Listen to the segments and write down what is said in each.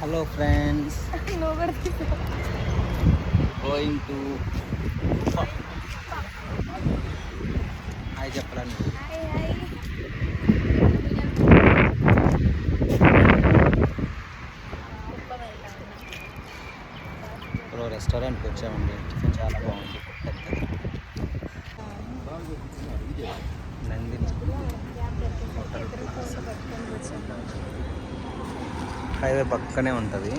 Hello friends. Going to హాయ్ ఉన్నాం. ఇప్పుడు రెస్టారెంట్కి వచ్చామండి. టిఫిన్ చాలా బాగుంది. పెద్దది. నందిని. హైవే పక్కనే ఉంటుంది.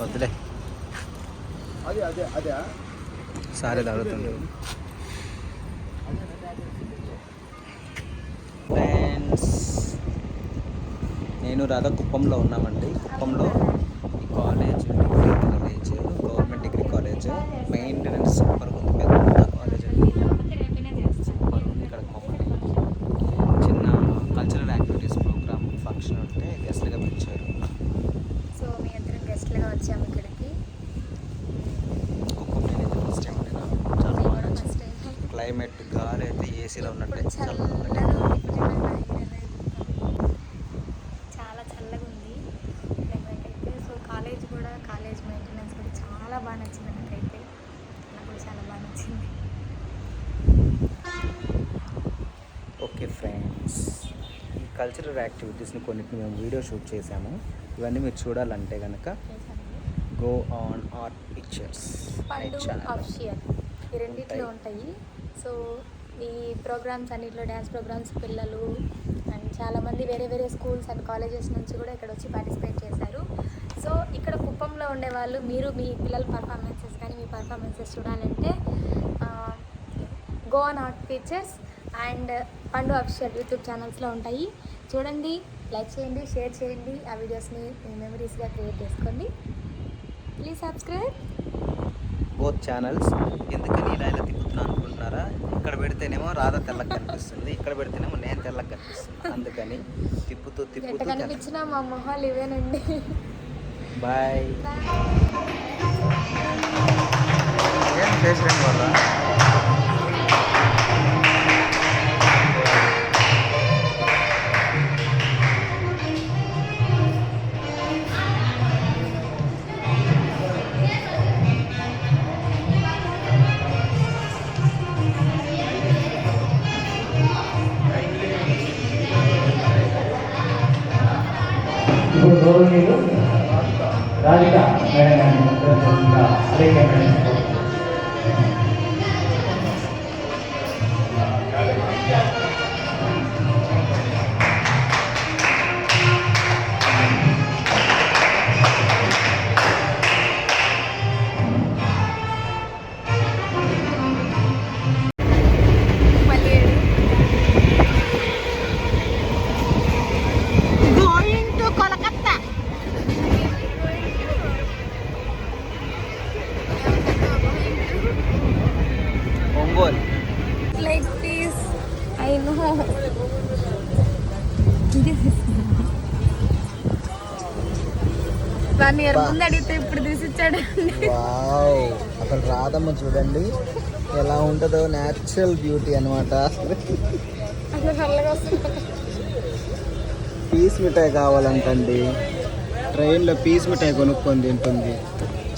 వద్దులే. సారే తాగుతుంది ఫ్రెండ్స్ నేను రాధా కుప్పంలో ఉన్నామండి. కుప్పంలో ఈ college degree college government degree college maintenance super ఉంది పెద్ద కాలేజ్ అండి సూపర్ ఉంది ఇక్కడ మమ్మల్ని చిన్న కల్చరల్ యాక్టివిటీస్ ప్రోగ్రామ్ ఫంక్షన్ ఉంటే గెస్ట్గా పిలిచారు సో మీ అందరం గెస్ట్లుగా వచ్చాము ఇక్కడికి కుప్పం నేను ఫస్ట్ టైం అండి నాకు చాలా మేము బాగా కూడా నచ్చింది ఫస్ట్ టైం క్లైమేట్ గాలి అయితే ఏసీలో ఉన్నట్టే. చల్లగా చాలా చల్లగా ఉంది. క్లైమేట్ అయితే సో కాలేజ్ కూడా కాలేజ్ మెయింటెనెన్స్ కూడా చాలా బాగా నచ్చింది నాకైతే. నాకు కూడా చాలా బాగా నచ్చింది. ఓకే ఫ్రెండ్స్ ఈ కల్చరల్ యాక్టివిటీస్ని కొన్నిటిని మేము వీడియో షూట్ చేసాము ఇవన్నీ మీరు చూడాలంటే కనుక go on art pictures official ఈ రెండిట్లో ఉంటాయి. సో ఈ ప్రోగ్రామ్స్ అన్నిట్లో డ్యాన్స్ ప్రోగ్రామ్స్ పిల్లలు అండ్ చాలామంది వేరే వేరే స్కూల్స్ అండ్ కాలేజెస్ నుంచి కూడా ఇక్కడ వచ్చి పార్టిసిపేట్ చేశారు. సో ఇక్కడ కుప్పంలో ఉండే వాళ్ళు మీరు మీ పిల్లల పర్ఫార్మెన్సెస్ కానీ మీ పర్ఫార్మెన్సెస్ చూడాలంటే go on art features and పండు అఫిషియల్ యూట్యూబ్ ఛానల్స్లో ఉంటాయి. చూడండి లైక్ చేయండి షేర్ చేయండి. ఆ వీడియోస్ని మీ మెమరీస్గా క్రియేట్ చేసుకోండి. ప్లీజ్ సబ్స్క్రైబ్ బోత్ ఛానల్స్ ఎందుకని ఇలా ఇలా తిప్పుతున్నాను అనుకుంటున్నారా? ఇక్కడ పెడితేనేమో రాధ తెల్లగా కనిపిస్తుంది. ఇక్కడ పెడితేనేమో నేను తెల్లగా కనిపిస్తుంది అందుకని తిప్పుతూ తిప్పుతూ కనిపించినా మా మొహాలు ఇవేనండి. బాయ్ ఏం చేసిన వల్ల మీరు? రాధిక మేడం గారిని madam I know one year బా. ముందు అడిగితే ఇప్పుడు తీసిచ్చాడు వావ్. అక్కడ రాధమ్మ చూడండి. ఎలా ఉంటుందో న్యాచురల్ బ్యూటీ అనమాట అసలు పీస్ మిఠాయి కావాలంటండి. ట్రైన్లో పీస్ మిఠాయి కొనుక్కొని తింటుంది.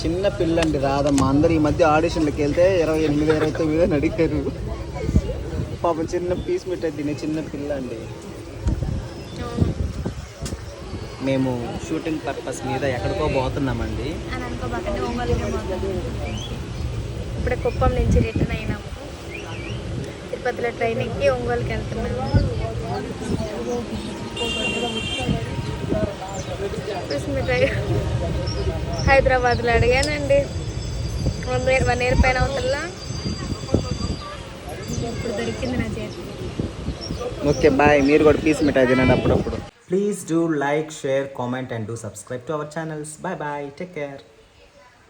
చిన్న పిల్లండి రాదమ్మ. అందరు ఈ మధ్య ఆడిషన్లకు వెళ్తే ఇరవై ఎనిమిది ఇరవై తొమ్మిది అని అడిగారు. పాపం చిన్న పీస్ మిఠాయి తినే చిన్న పిల్ల అండి. మేము షూటింగ్ పర్పస్ మీద ఎక్కడికో పోతున్నామండి. ఇప్పుడే కుప్పం నుంచి రిటర్న్ అయినాము. తిరుపతిలో ట్రైన్ ఎక్కి ఒంగోలుకి వెళ్తున్నాము. హైదరాబాద్లో అడిగానండి. వన్ ఇయర్ వన్ ఇయర్ పైన అవుతుందా ఇప్పుడు దొరికింది నా చేతి. Okay bye. మీరు కూడా పీస్ మిఠాయి తినండి అప్పుడప్పుడు. Please do like share comment and do subscribe to our channels bye bye take care